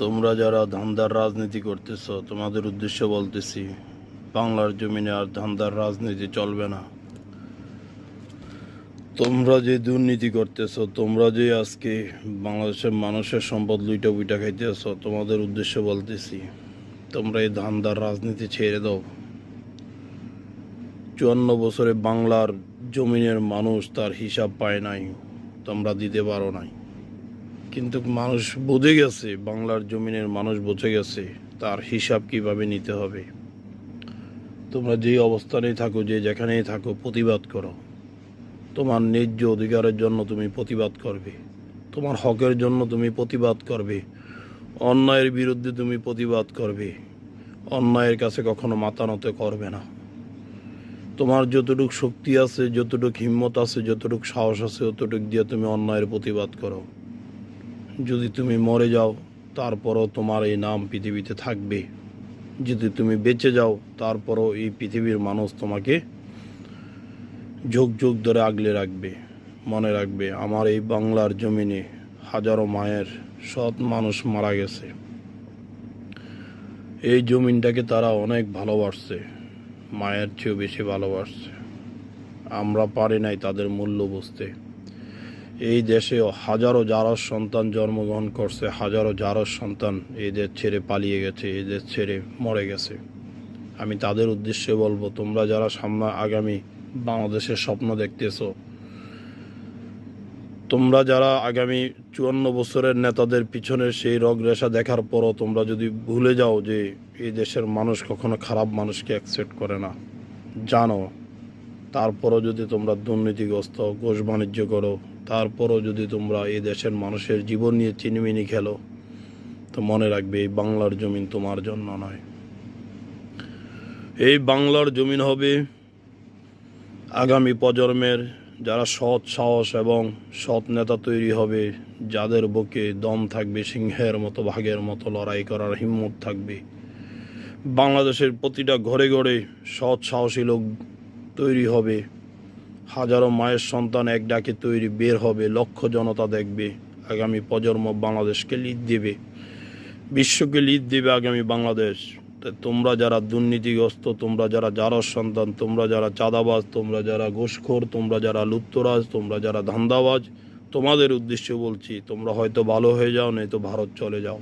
তোমরা যারা ধান্দার রাজনীতি করতেছ, তোমাদের উদ্দেশ্য বলতেছি, বাংলার জমিনে আর ধান্দার রাজনীতি চলবে না। তোমরা যে দুর্নীতি করতেছ, তোমরা যে আজকে বাংলাদেশের মানুষের সম্পদ লুইটা বুইটা খাইতেছ, তোমাদের উদ্দেশ্য বলতেছি, তোমরা এই ধান্দার রাজনীতি ছেড়ে দাও। চুয়ান্ন বছরে বাংলার জমিনের মানুষ তার হিসাব পায় নাই, তোমরা দিতে পারো নাই। কিন্তু মানুষ বুঝে গেছে, বাংলার জমিনের মানুষ বুঝে গেছে তার হিসাব কীভাবে নিতে হবে। তোমরা যেই অবস্থানেই থাকো, যে যেখানেই থাকো, প্রতিবাদ করো। তোমার ন্যায্য অধিকারের জন্য তুমি প্রতিবাদ করবে। তোমার হকের জন্য তুমি প্রতিবাদ করবে। অন্যায়ের বিরুদ্ধে তুমি প্রতিবাদ করবে। অন্যায়ের কাছে কখনো মাথা করবে না। তোমার যতটুক শক্তি আছে, যতটুক হিম্মত আছে, যতটুক সাহস আছে ততটুক দিয়ে তুমি অন্যায়ের প্রতিবাদ করো। যদি তুমি মরে যাও, তারপরও তোমার এই নাম পৃথিবীতে থাকবে। যদি তুমি বেঁচে যাও, তারপরও এই পৃথিবীর মানুষ তোমাকে যুগ যুগ ধরে আগলে রাখবে। মনে রাখবে, আমার এই বাংলার জমিনে হাজারো মায়ের সৎ মানুষ মারা গেছে। এই জমিনটাকে তারা অনেক ভালোবাসছে, মায়ের চেয়েও বেশি ভালোবাসছে। আমরা পারি নাই তাদের মূল্য বুঝতে। এই দেশেও হাজারো জারস সন্তান জন্মগ্রহণ করছে, হাজারো জারস সন্তান এই দেশ ছেড়ে পালিয়ে গেছে, এই দেশ ছেড়ে মরে গেছে। আমি তাদের উদ্দেশ্যে বলব, তোমরা যারা সামনে আগামী বাংলাদেশের স্বপ্ন দেখতেছো, তোমরা যারা আগামী চুয়ান্ন বছরের নেতাদের পিছনের সেই রগরেশা দেখার পরও তোমরা যদি ভুলে যাও যে এই দেশের মানুষ কখনো খারাপ মানুষকে অ্যাকসেপ্ট করে না। জানো তারপরও যদি তোমরা দুর্নীতিগ্রস্ত ঘোষ বাণিজ্য করো, তারপরও যদি তোমরা এই দেশের মানুষের জীবন নিয়ে চিনিমিনি খেলো, তো মনে রাখবে এই বাংলার জমিন তোমার জন্য নয়। এই বাংলার জমিন হবে আগামী প্রজন্মের যারা সৎ সাহস এবং সৎ নেতা তৈরি হবে, যাদের বুকে দম থাকবে, সিংহের মতো, ভাগের মতো লড়াই করার হিম্মত থাকবে। বাংলাদেশের প্রতিটা ঘরে ঘরে সৎ সাহসী লোক তৈরি হবে। হাজারো মায়ের সন্তান এক ডাকে তৈরি বের হবে। লক্ষ জনতা দেখবে। আগামী প্রজন্ম বাংলাদেশকে লিড দেবে। বিশ্বকে লিড দেবে আগামী বাংলাদেশ। তোমরা যারা দুর্নীতিগ্রস্ত, তোমরা যারা জারস সন্তান, তোমরা যারা চাঁদাবাজ, তোমরা যারা ঘুষখোর, তোমরা যারা লুপ্তরাজ, তোমরা যারা ধান্দাবাজ, তোমাদের উদ্দেশ্যে বলছি, তোমরা হয়তো ভালো হয়ে যাও, নয়তো ভারত চলে যাও।